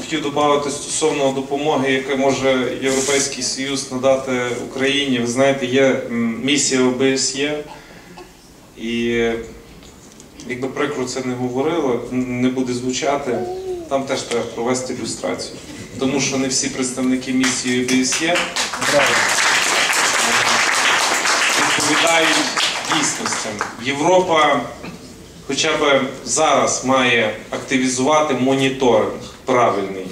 хотів додати стосовно допомоги, яку може Європейський Союз надати Україні. Ви знаєте, є місія ОБСЄ, і якби прикро це не говорило, не буде звучати, там теж треба провести ілюстрацію. Тому що не всі представники місії ОБСЄ відповідають дійсностям. Європа хоча б зараз має активізувати моніторинг правильний.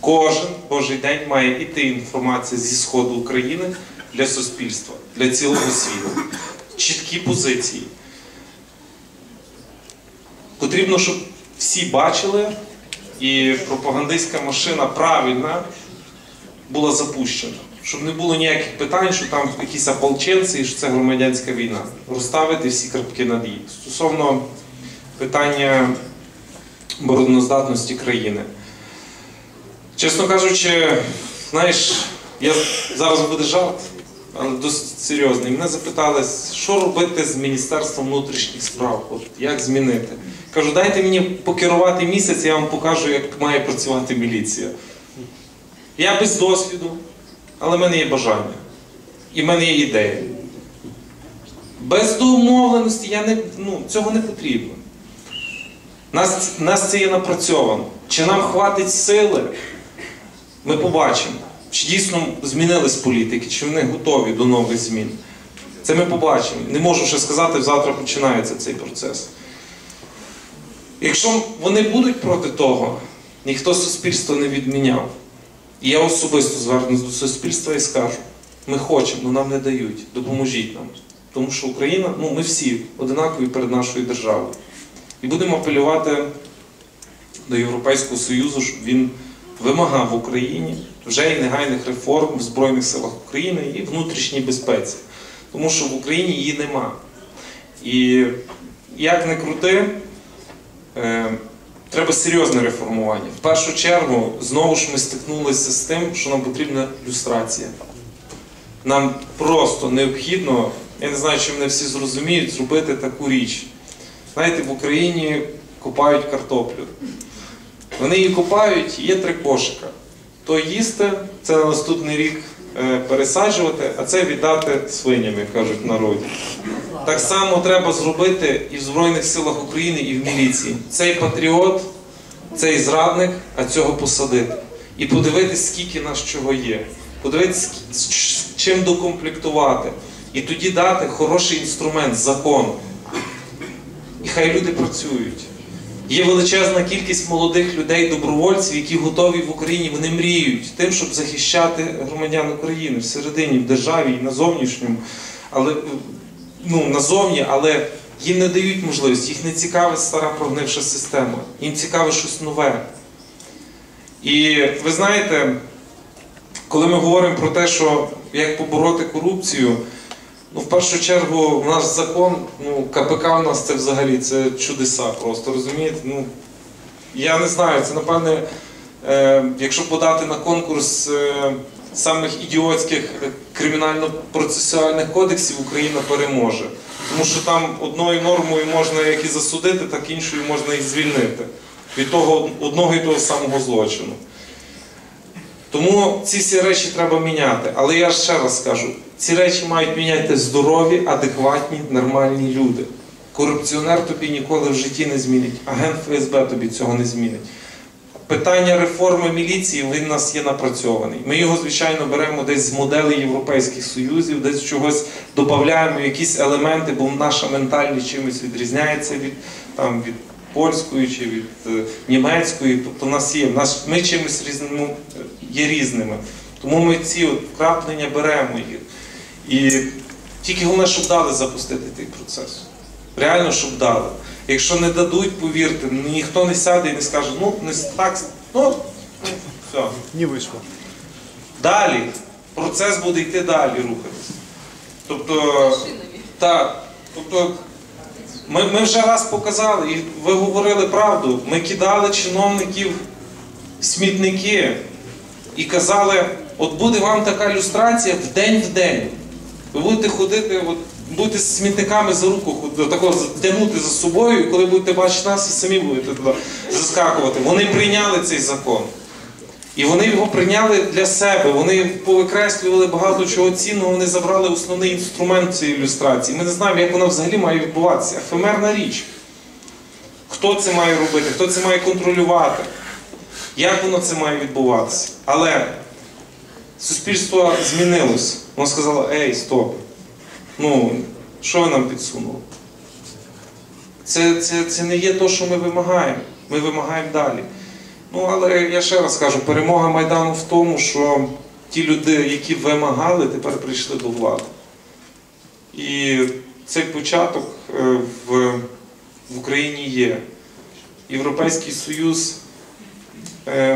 Кожен божий день має йти інформація зі сходу України для суспільства, для цілого світу. Чіткі позиції. Потрібно, щоб всі бачили, і пропагандистська машина правильна була запущена. Щоб не було ніяких питань, що там якісь ополченці і що це громадянська війна. Розставити всі крапки над «і». Стосовно питання обороноздатності країни. Чесно кажучи, знаєш, я зараз буде жарт, але досить серйозний. Мене запитали, що робити з Міністерством внутрішніх справ, от як змінити. Кажу, дайте мені покерувати місяць, я вам покажу, як має працювати міліція. Я без досвіду, але в мене є бажання. І в мене є ідея. Без домовленості я не, ну, цього не потрібно. Нас, нас це є напрацьовано. Чи нам хватить сили, ми побачимо. Чи дійсно змінились політики, чи вони готові до нових змін. Це ми побачимо. Не можу ще сказати, завтра починається цей процес. Якщо вони будуть проти того, ніхто суспільство не відміняв. І я особисто звернусь до суспільства і скажу: ми хочемо, але нам не дають, допоможіть нам. Тому що Україна, ну ми всі одинакові перед нашою державою. І будемо апелювати до Європейського Союзу, щоб він вимагав в Україні вже і негайних реформ в Збройних силах України і внутрішній безпеці. Тому що в Україні її нема. І як не крути, е, треба серйозне реформування. В першу чергу, знову ж ми стикнулися з тим, що нам потрібна люстрація. Нам просто необхідно, я не знаю, чи мене всі зрозуміють, зробити таку річ. Знаєте, в Україні копають картоплю. Вони її копають, є три кошика. То їсти, це на наступний рік е, пересаджувати, а це віддати свиням, як кажуть в народі. Так само треба зробити і в Збройних силах України, і в міліції. Цей патріот, цей зрадник, а цього посадити. І подивитись, скільки нас чого є. Подивитись, чим докомплектувати. І тоді дати хороший інструмент, закон. І хай люди працюють. Є величезна кількість молодих людей, добровольців, які готові в Україні, вони мріють тим, щоб захищати громадян України всередині, в державі і на зовнішньому, але ну, назовні, але їм не дають можливості, їх не цікавить стара прогнивша система, їм цікаве щось нове. І ви знаєте, коли ми говоримо про те, що як побороти корупцію, Ну, в першу чергу, наш закон, ну, КПК у нас це взагалі це чудеса просто, розумієте? Ну, я не знаю, це напевне, е, якщо подати на конкурс е, самих ідіотських кримінально-процесуальних кодексів, Україна переможе. Тому що там одною нормою можна як і засудити, так іншою можна і звільнити від того одного і того самого злочину. Тому ці всі речі треба міняти. Але я ще раз скажу, ці речі мають міняти здорові, адекватні, нормальні люди. Корупціонер тобі ніколи в житті не змінить, агент ФСБ тобі цього не змінить. Питання реформи міліції він нас є напрацьований. Ми його, звичайно, беремо десь з моделей Європейських Союзів, десь чогось додаємо якісь елементи, бо наша ментальність чимось відрізняється від, там, від польської чи від е, німецької. Тобто нас є. Нас, ми чимось різному, є різними. Тому ми ці от вкраплення беремо їх. І тільки головне, щоб дали запустити цей процес. Реально, щоб дали. Якщо не дадуть, повірте, ніхто не сяде і не скаже, ну не так, ну все. Не вышло. Далі процес буде йти далі рухатись. Тобто, так, тобто ми, ми вже раз показали, і ви говорили правду, ми кидали чиновників смітники і казали, от буде вам така люстрація в день в день. Ви будете ходити от будете з смітниками за руку ход- такого тягнути за собою, і коли будете бачити нас, і самі будете туди заскакувати. Вони прийняли цей закон. І вони його прийняли для себе. Вони повикреслювали багато чого цінного, вони забрали основний інструмент цієї ілюстрації. Ми не знаємо, як вона взагалі має відбуватися. Ефемерна річ. Хто це має робити, хто це має контролювати, як воно це має відбуватися. Але суспільство змінилось. Воно сказало, ей, стоп. Ну, що ви нам підсунули? Це, це, це не є те, що ми вимагаємо. Ми вимагаємо далі. Ну, але я ще раз кажу, перемога Майдану в тому, що ті люди, які вимагали, тепер прийшли до влади. І цей початок е, в, в Україні є. Європейський Союз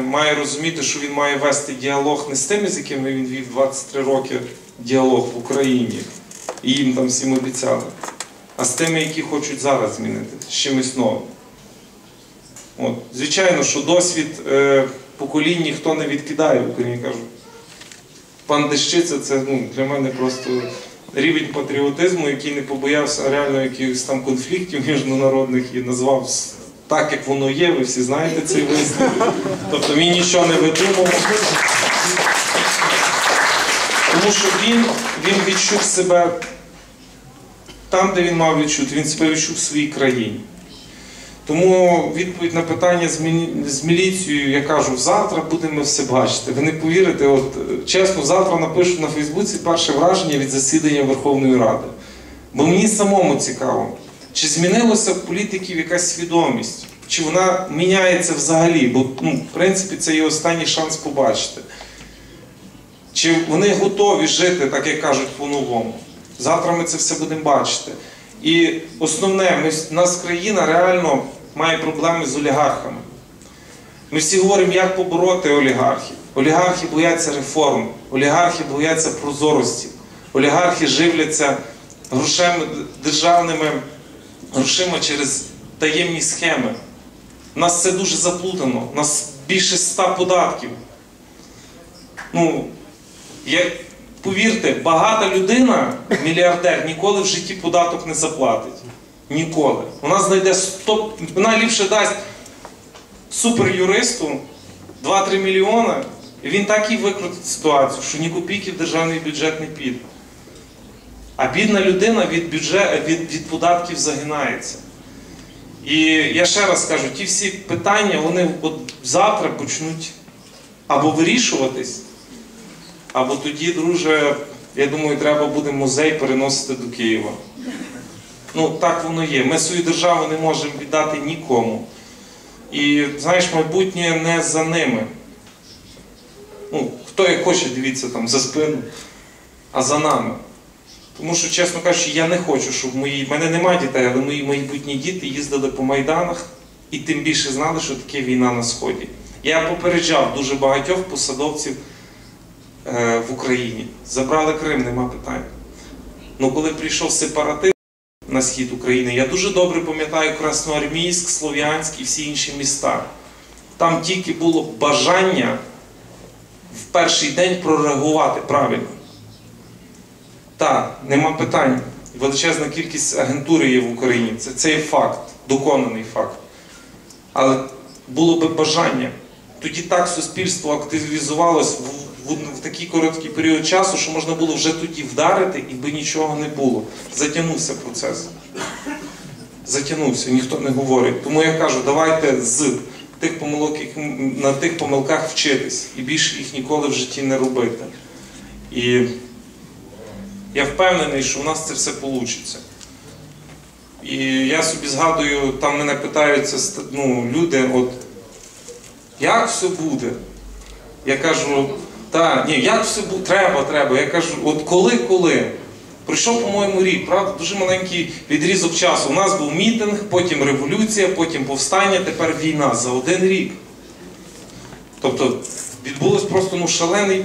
має розуміти, що він має вести діалог не з тими, з якими він вів 23 роки діалог в Україні, і їм там всім обіцяли, а з тими, які хочуть зараз змінити, з чимось новим. От. Звичайно, що досвід е, поколінь ніхто не відкидає в Україні. Кажу, пан Дещиця це ну, для мене просто рівень патріотизму, який не побоявся реально якихось там конфліктів міжнародних і назвав так, як воно є. Ви всі знаєте цей вислів. Тобто він нічого не видумав. Тому що він, він відчув себе там, де він мав відчути, він себе відчув в своїй країні. Тому відповідь на питання з, мілі- з міліцією, я кажу, завтра будемо все бачити. Ви не повірите, от чесно, завтра напишу на Фейсбуці перше враження від засідання Верховної Ради. Бо мені самому цікаво, чи змінилося в політиків якась свідомість, чи вона міняється взагалі, бо ну, в принципі це є останній шанс побачити. Чи вони готові жити, так як кажуть, по-новому? Завтра ми це все будемо бачити. І основне, ми, у нас країна реально має проблеми з олігархами. Ми всі говоримо, як побороти олігархів. Олігархи бояться реформ, олігархи бояться прозорості, олігархи живляться грошами, державними грошима через таємні схеми. Нас це дуже заплутано. Нас більше ста податків. Ну, як, повірте, багата людина, мільярдер, ніколи в житті податок не заплатить. Ніколи. Вона знайде 100, вона ліпше дасть суперюристу 2-3 мільйони, і він так і викрутить ситуацію, що ні копійки в державний бюджет не піде. А бідна людина від, бюджет, від, від податків загинається. І я ще раз кажу, ті всі питання, вони от завтра почнуть або вирішуватись, або тоді, друже, я думаю, треба буде музей переносити до Києва. Ну, так воно є. Ми свою державу не можемо віддати нікому. І знаєш, майбутнє не за ними. Ну, хто як хоче, дивіться там за спину, а за нами. Тому що, чесно кажучи, я не хочу, щоб мої. в мене немає дітей, але мої майбутні діти їздили по майданах і тим більше знали, що таке війна на Сході. Я попереджав дуже багатьох посадовців е, в Україні. Забрали Крим, нема питань. Ну коли прийшов сепаратизм на схід України, я дуже добре пам'ятаю Красноармійськ, Слов'янськ і всі інші міста. Там тільки було бажання в перший день прореагувати правильно. Так, нема питань. Величезна кількість агентури є в Україні. Це, це є факт, доконаний факт. Але було би бажання. Тоді так суспільство активізувалось в, в, в такий короткий період часу, що можна було вже тоді вдарити, і би нічого не було. Затягнувся процес. Затягнувся, ніхто не говорить. Тому я кажу, давайте з тих помилок, на тих помилках вчитись, і більше їх ніколи в житті не робити. І я впевнений, що у нас це все вийде. І я собі згадую, там мене питаються ну, люди, от як все буде? Я кажу, та, ні, як все буде? Треба, треба. Я кажу, от коли, коли? Пройшов, по-моєму, рік, правда, дуже маленький відрізок часу. У нас був мітинг, потім революція, потім повстання, тепер війна за один рік. Тобто відбулось просто ну, шалений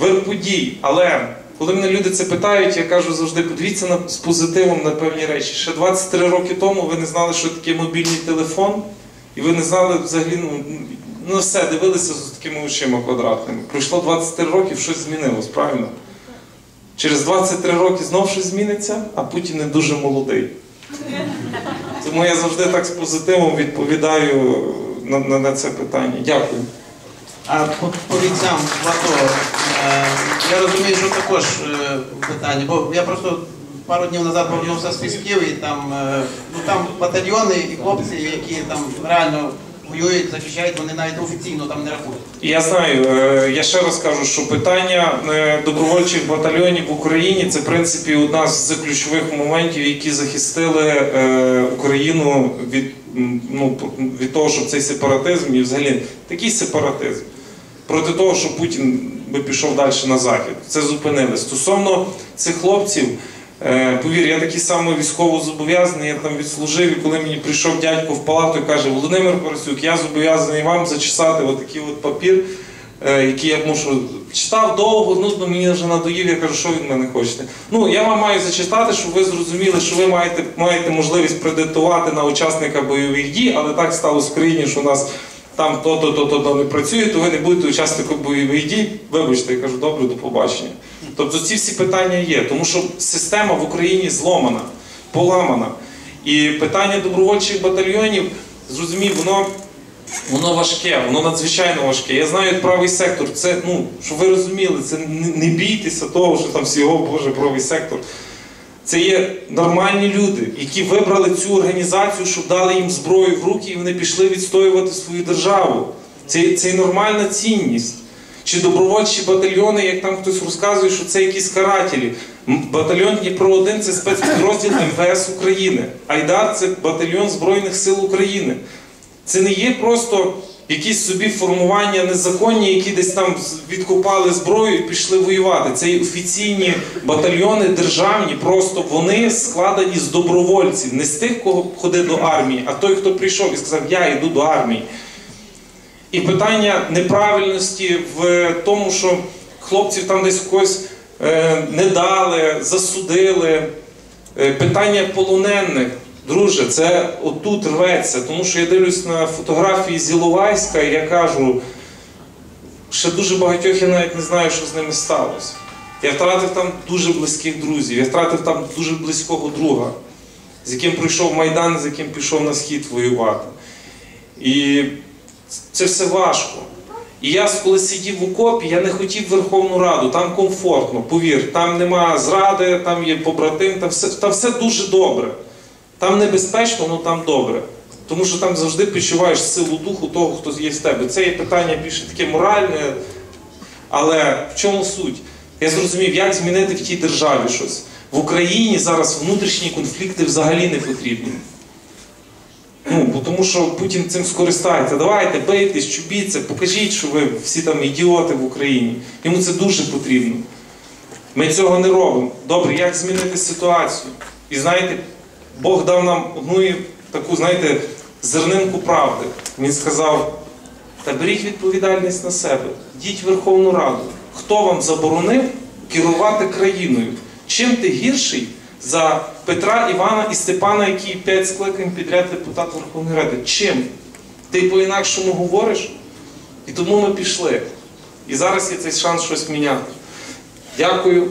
вир подій. Але коли мене люди це питають, я кажу завжди, подивіться на, з позитивом на певні речі. Ще 23 роки тому ви не знали, що таке мобільний телефон, і ви не знали взагалі, ну, ну все, дивилися з такими очима квадратними. Пройшло 23 роки, щось змінилось, правильно? Через 23 роки знов щось зміниться, а Путін не дуже молодий. Тому я завжди так з позитивом відповідаю на, на, на це питання. Дякую. А по, по бійцям в АТО, е, я розумію, що також е, питання, бо я просто пару днів назад повернувся з Фісків, і там, е, ну, там батальйони і хлопці, які там реально воюють, захищають, вони навіть офіційно там не рахують. Я знаю, е, я ще раз кажу, що питання е, добровольчих батальйонів в Україні це в принципі одна з ключових моментів, які захистили е, Україну від, ну, від того, що цей сепаратизм і взагалі такий сепаратизм проти того, що Путін би пішов далі на захід. Це зупинили. Стосовно цих хлопців. Е, Повір, я такий самий військово зобов'язаний, я там відслужив, і коли мені прийшов дядько в палату і каже, Володимир Поросюк, я зобов'язаний вам зачесати отакий от папір, е, який я мушу читав довго, нудно, мені вже надоїв, я кажу, що від мене хочете. Ну, я вам маю зачитати, щоб ви зрозуміли, що ви маєте, маєте можливість предиктувати на учасника бойових дій, але так сталося в країні, що у нас там то-то, то-то то не працює, то ви не будете учасником бойових дій. Вибачте, я кажу, добре, до побачення. Тобто ці всі питання є, тому що система в Україні зломана, поламана. І питання добровольчих батальйонів, зрозумів, воно, воно важке, воно надзвичайно важке. Я знаю, як правий сектор, це, ну, щоб ви розуміли, це не, бійтеся того, що там всі, о Боже, правий сектор. Це є нормальні люди, які вибрали цю організацію, щоб дали їм зброю в руки, і вони пішли відстоювати свою державу. Це, це нормальна цінність. Чи добровольчі батальйони, як там хтось розказує, що це якісь карателі. Батальйон Дніпро 1 це спецпідрозділ МВС України. Айдар це батальйон Збройних сил України. Це не є просто якісь собі формування незаконні, які десь там відкопали зброю і пішли воювати. Це є офіційні батальйони державні, просто вони складені з добровольців, не з тих, кого ходить до армії, а той, хто прийшов і сказав, я йду до армії. І питання неправильності в тому, що хлопців там десь когось е, не дали, засудили. Е, питання полонених. Друже, це отут рветься, тому що я дивлюсь на фотографії з Іловайська, і я кажу, ще дуже багатьох я навіть не знаю, що з ними сталося. Я втратив там дуже близьких друзів, я втратив там дуже близького друга, з яким пройшов Майдан, з яким пішов на схід воювати. І це все важко. І я, коли сидів в окопі, я не хотів Верховну Раду, там комфортно, повір, там нема зради, там є побратим, там все, там все дуже добре. Там небезпечно, але там добре. Тому що там завжди відчуваєш силу духу того, хто є в тебе. Це є питання більше таке моральне, але в чому суть? Я зрозумів, як змінити в тій державі щось. В Україні зараз внутрішні конфлікти взагалі не потрібні. Ну, бо тому що Путін цим скористається. Давайте, бийтесь, чубіться, покажіть, що ви всі там ідіоти в Україні. Йому це дуже потрібно. Ми цього не робимо. Добре, як змінити ситуацію? І знаєте, Бог дав нам одну таку, знаєте, зернинку правди. Він сказав: та беріть відповідальність на себе, йдіть в Верховну Раду. Хто вам заборонив керувати країною? Чим ти гірший за Петра, Івана і Степана, які п'ять скликань підряд депутат Верховної Ради? Чим? Ти по-інакшому говориш? І тому ми пішли. І зараз є цей шанс щось міняти. Дякую.